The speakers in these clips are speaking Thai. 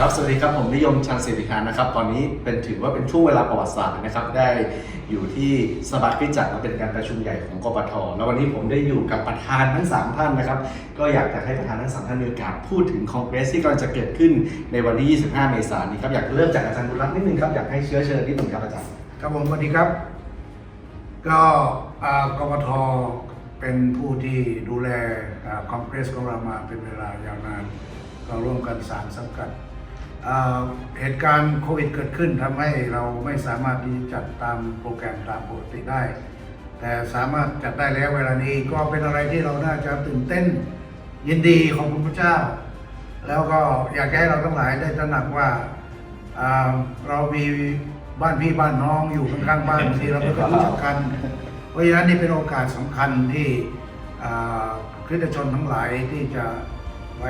ครับสวัสดีครับผมนิยมชันศิริคารนะครับ ตอนนี้เป็นถือว่าเป็นช่วงเวลาประวัติศาสตร์นะครับ ได้อยู่ที่สภาคริสตจักรและเป็นการประชุมใหญ่ของกปทแล้ววันนี้ผมได้อยู่กับประธานทั้ง 3 ท่านนะครับ ก็อยากจะให้ประธานทั้ง 3 ท่านมีโอกาสพูดถึงคอนเกรสที่กำลังจะเกิดขึ้นในวันที่ 25 เมษายนนี้ครับอยากเริ่มจากอาจารย์บุรัตน์นิดนึงครับอยากให้เชื้อเชิญนิดนึงครับอาจารย์ครับผมสวัสดีครับ ก็อ่ากกทเป็นผู้ที่ดูแลคอนเกรสของเรามาเป็นเวลายาวนานก็ร่วมกันสารสังกัด เหตุการณ์โควิดเกิดขึ้นทำให้เราไม่สามารถที่จัดตามโปรแกรมตามปกติได้ แต่สามารถจัดได้แล้วเวลานี้ก็เป็นอะไรที่เราน่าจะตื่นเต้นยินดีของคุณพระเจ้า แล้วก็อยากให้เราทั้งหลายได้ตระหนักว่าเรามีบ้านพี่บ้านน้องอยู่ข้างๆบ้านที่เราไม่เคยรู้จักกัน เพราะฉะนั้นนี่เป็นโอกาสสำคัญที่คริสตชนทั้งหลายที่จะไป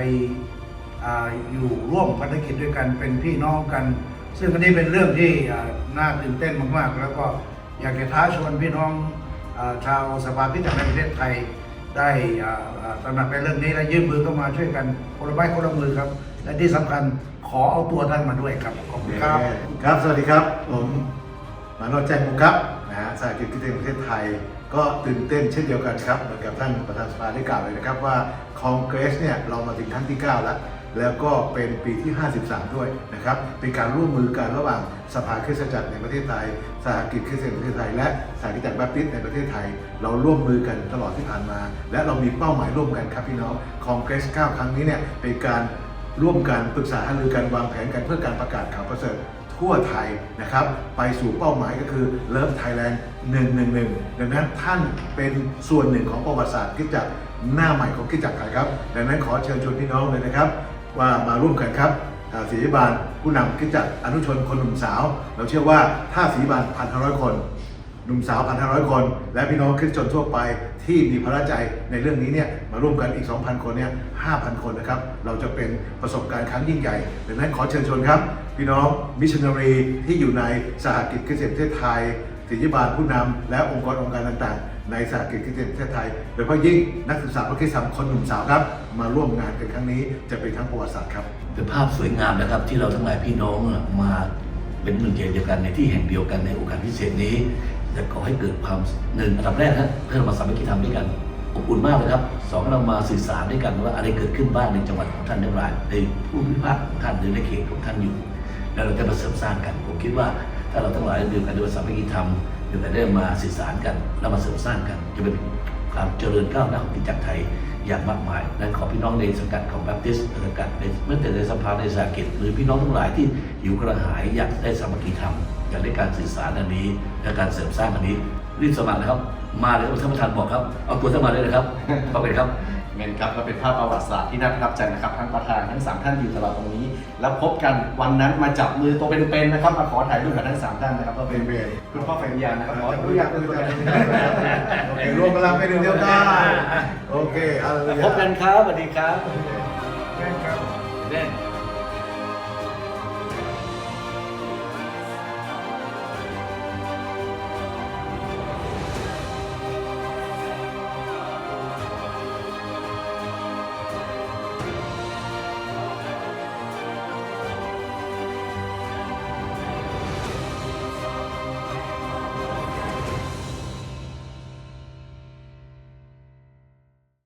อยู่ร่วมภารกิจด้วยกันเป็นพี่น้องกัน ซึ่งอันนี้เป็นเรื่องที่น่าตื่นเต้นมากๆ แล้วก็อยากจะท้าชวนพี่น้องอชาวสภาพิจารในประเทศไทยได้ตระหนักในเรื่องนี้และยื่นมือเข้ามาช่วยกันคนละไม้คนละมือครับ และที่สำคัญขอเอาตัวท่านมาด้วยครับขอบคุณครับครับ สวัสดีครับผมมาโนแจ้งมุกครับนะฮะสายกิจกิจประเทศไทย ก็ตื่นเต้นเช่นเดียวกันครับเหมือนกับท่านประธานสภาได้กล่าวเลยนะครับว่าคองเกรสเนี่ยเรามาถึงครั้งที่ 9 แล้ว แล้วก็เป็นปีที่ 53 ด้วยนะครับเป็นการร่วมมือกันระหว่างสภาคริสตจักรในประเทศไทยสหกิจคริสเตียนแห่งประเทศไทย และสหกิจจักรแบปติสต์ในประเทศไทย เราร่วมมือกันตลอดที่ผ่านมา และเรามีเป้าหมายร่วมกันครับพี่น้องคองเกรส9ครั้งนี้เนี่ยเป็นการร่วมกันปรึกษาหารือกันวางแผนกันเพื่อการประกาศข่าวประเสริฐทั่วไทยนะครับไปสู่เป้าหมายก็คือเลิฟไทยแลนด์111 ดังนั้นท่านเป็นส่วนหนึ่งของประวัติศาสตร์คริดจักรหน้าใหม่ของคริดจักรไทยครับ ดังนั้นขอเชิญชวนพี่น้องเลยนะครับ ว่ามาร่วมกันครับศรีบาลผู้นำคิดจักอนุชนคนหนุ่มสาว เราเชื่อว่าถ้าศรีบาลพันห้าร้อยคนหนุ่มสาวพันห้าร้อยคน และพี่น้องคริสตชนทั่วไปที่มีพระใจในเรื่องนี้เนี่ยมาร่วมกันอีก 2,000 คนเนี่ย5,000 คนนะครับ เราจะเป็นประสบการณ์ครั้งยิ่งใหญ่ดังนั้นขอเชิญชวนครับ พี่น้องมิชชันนารีที่อยู่ในสหกิจคริสเตียนประเทศไทย ศิริบาลผู้นำและองค์กรองค์การต่างๆ ในสหกิจคริสเตียนประเทศไทยโดยเฉพาะยิ่งนักศึกษาพระคริสตธรรมคนหนุ่มสาวครับ มาร่วมงานกันครั้งนี้จะเป็นครั้งประวัติศาสตร์ครับเป็นภาพสวยงามนะครับที่เราทั้งหลายพี่น้องมาเป็นหนึ่งเดียวกันในที่แห่งเดียวกันในโอกาสพิเศษนี้จะก่อให้เกิดความหนึ่งอันดับแรกนะเพื่อเรามาสามัคคีธรรมด้วยกันอบอุ่นมากเลยครับสองเรามาสื่อสารด้วยกันว่าอะไรเกิดขึ้นบ้างในจังหวัดของท่านทั้งหลายในผู้พิพากษาของท่านหรือในเขตของท่านอยู่ แล้วเราจะมาเสริมสร้างกันผมคิดว่า ถ้าเราทั้งหลายอยู่กันด้วยสามัคคีธรรมอยู่กันได้มาสื่อสารกันแล้วมาเสริมสร้างกัน จะเป็นความเจริญก้าวหน้าของกิจจักรไทยอย่างมากมายนั้นขอพี่น้องในสังกัดของแบปติสต์สังกัดในเมื่อแต่ในสภาในสากิจหรือพี่น้องทั้งหลายที่หิวกระหายอยากได้สามัคคีธรรมอยากได้การสื่อสารอันนี้และการเสริมสร้างอันนี้รีบสมัครนะครับ มาเลยครับท่านประธานบอกครับ เอาตัวท่านมาเลยนะครับขอบคุณครับเมนครับก็เป็นภาพประวัติศาสตร์ที่น่าประทับใจนะครับทั้งประธานทั้งสามท่านอยู่ตลอดตรงนี้ แล้วพบกันวันนั้นมาจับมือตัวเป็นๆนะครับมาขอถ่ายรูปกับทั้งสามท่านนะครับก็เป็นเป็นคุณพ่อแฟนยานะครับขอขอออนุนุญาญาตตด้วยด้วยกักันนโอเครวมพลังเป็นหนึ่งเดียวกันโอเคเอาเลยพบกันครับสวัสดีครับแม่นครับเล่น